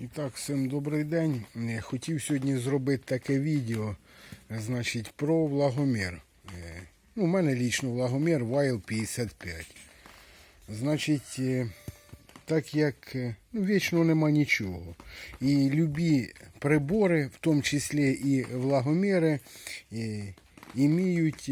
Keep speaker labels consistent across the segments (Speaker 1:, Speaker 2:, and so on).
Speaker 1: І так, всім добрий день. Е, Хотів сьогодні зробити таке відео, е, значить, про влагомір. Е, Ну, у мене лічно влагомір Wild 55. Значить, так як ну, вічно нема нічого. І любі прибори, в тому числі і влагоміри, і, іміють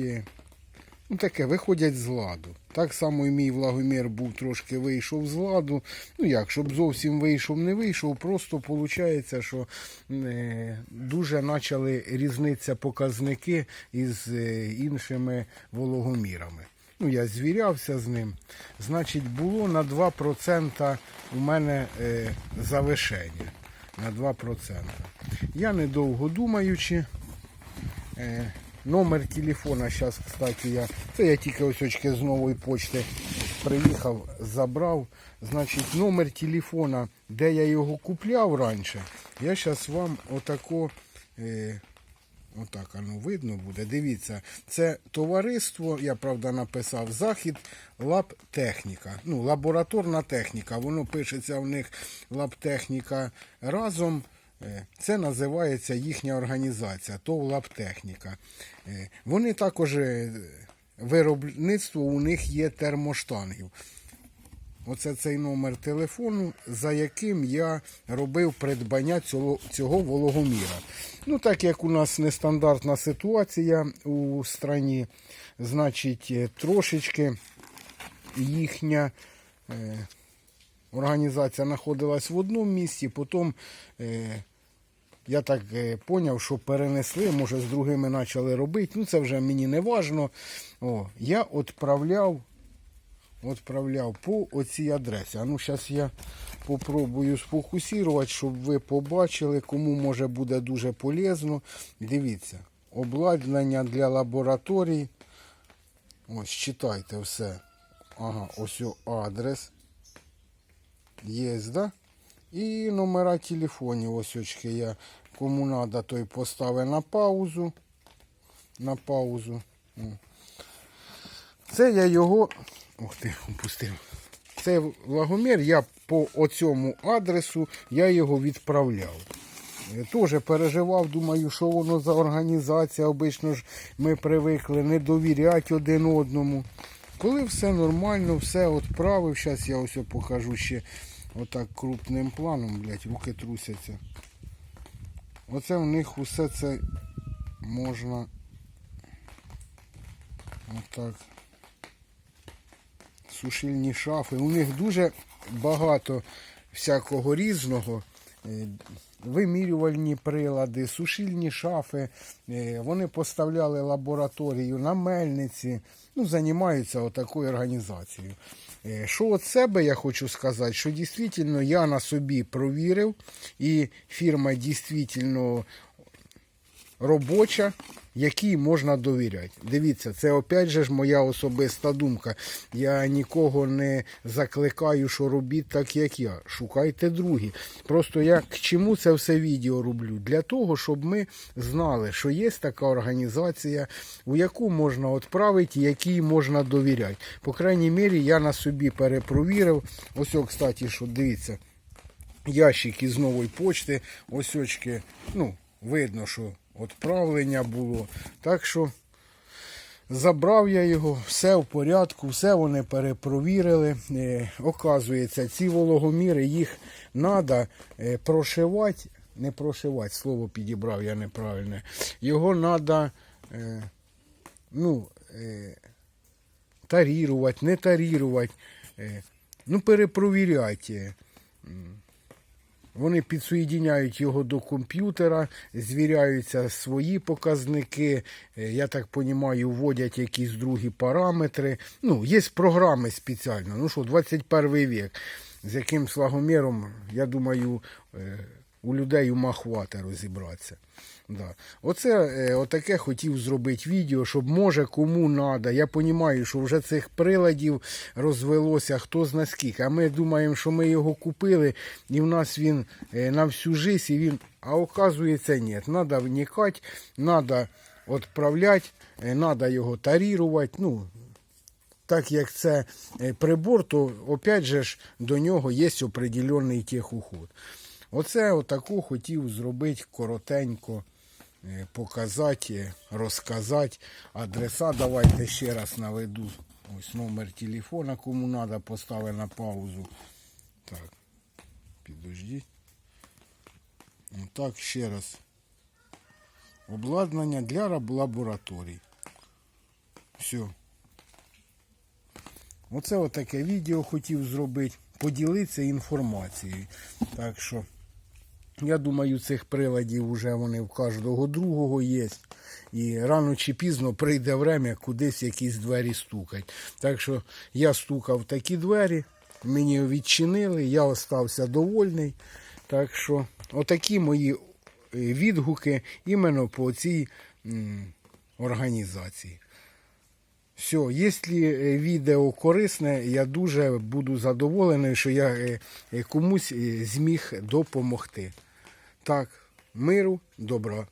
Speaker 1: Ну, таке, виходять з ладу. Так само і мій влагомір був трошки вийшов з ладу. Ну як, щоб зовсім вийшов, не вийшов, просто виходить, що е, дуже почали різнитися показники із е, іншими вологомірами. Ну, я звірявся з ним. Значить, було на 2% у мене е, завишення. На 2%. Я недовго думаючи. Номер телефона зараз, кстати, я. Це я тільки ось очки з нової почти приїхав, забрав. Значить, номер телефона, де я його купляв раніше, я зараз вам отако. Е, Отак воно видно буде. Дивіться, це товариство, я правда написав Захід Лабтехніка. Ну, лабораторна техніка. Воно пишеться в них Лабтехніка разом. Е, Це називається їхня організація, ТОВ Лабтехніка. Е, Вони також е, виробництво у них є термоштангів. Оце цей номер телефону, за яким я робив придбання цього, цього вологоміра. Ну, так як у нас нестандартна ситуація у страні, значить, трошечки їхня е, організація знаходилась в одному місці, потім е, я так е, поняв, що перенесли, може з другими почали робити. Ну, це вже мені не важно. О, я відправляв відправляв по оцій адресі. А ну, зараз я попробую сфокусувати, щоб ви побачили, кому може буде дуже полезно. Дивіться, обладнання для лабораторій. Ось, читайте все. Ага, ось адрес. Є, да? І номера телефонів. Ось очки я кому треба, той поставив на паузу. На паузу. Це я його. Ух ти, упустив. Це влагомір, я по оцьому адресу я його відправляв. Теж переживав, думаю, що воно за організація. Обично ж ми привикли не довіряти один одному. Коли все нормально, все відправив, зараз я ось покажу ще отак крупним планом, блядь, руки трусяться. Оце в них усе це можна отак сушильні шафи. У них дуже багато всякого різного. Е, Вимірювальні прилади, сушильні шафи. Е, Вони поставляли лабораторію на мельниці. Ну, займаються отакою організацією. Е, Що від себе я хочу сказати, що дійсно я на собі провірив, і фірма дійсно робоча, якій можна довіряти. Дивіться, це опять же ж моя особиста думка. Я нікого не закликаю, що робіть так, як я. Шукайте другі. Просто я к чому це все відео роблю? Для того, щоб ми знали, що є така організація, у яку можна відправити, якій можна довіряти. По крайній мірі, я на собі перепровірив. Ось, кстати, що дивіться. Ящик із нової почти, ось очки, ну, видно, що відправлення було. Так що забрав я його, все в порядку, все вони перепровірили. Е, оказується, ці вологоміри їх треба прошивати, не прошивати, слово підібрав я неправильне. Його треба, ну, е, тарірувати, не тарірувати, е, ну, перепровіряти. Вони підсоєдіняють його до комп'ютера, звіряються свої показники. е, Я так розумію, вводять якісь другі параметри. Ну, є програми спеціально. Ну що, 21 вік. З яким слагоміром, я думаю, е, у людей ума хвата розібратися. Да. Оце е, отаке хотів зробити відео, щоб може кому треба. Я розумію, що вже цих приладів розвелося хто зна скільки. А ми думаємо, що ми його купили, і в нас він е, на всю життя, і він. А оказується, ні. Треба вникати, треба відправляти, треба його тарірувати. Ну, так як це е, прибор, то опять же ж до нього є определенний техуход. Оце отаку хотів зробити коротенько, показати, розказати. Адреса давайте ще раз наведу. Ось номер телефона, кому треба, поставив на паузу. Так, підождіть. Так, ще раз. Обладнання для лабораторій. Все. Оце отаке відео хотів зробити, поділитися інформацією. Так що, я думаю, цих приладів вже вони в кожного другого є. І рано чи пізно прийде время кудись якісь двері стукать. Так що я стукав такі двері, мені відчинили, я остався довольний. Так що, отакі мої е, відгуки іменно по цій м, організації. Все, якщо е, відео корисне, я дуже буду задоволений, що я е, е, комусь е, зміг допомогти. Так, миру, добра.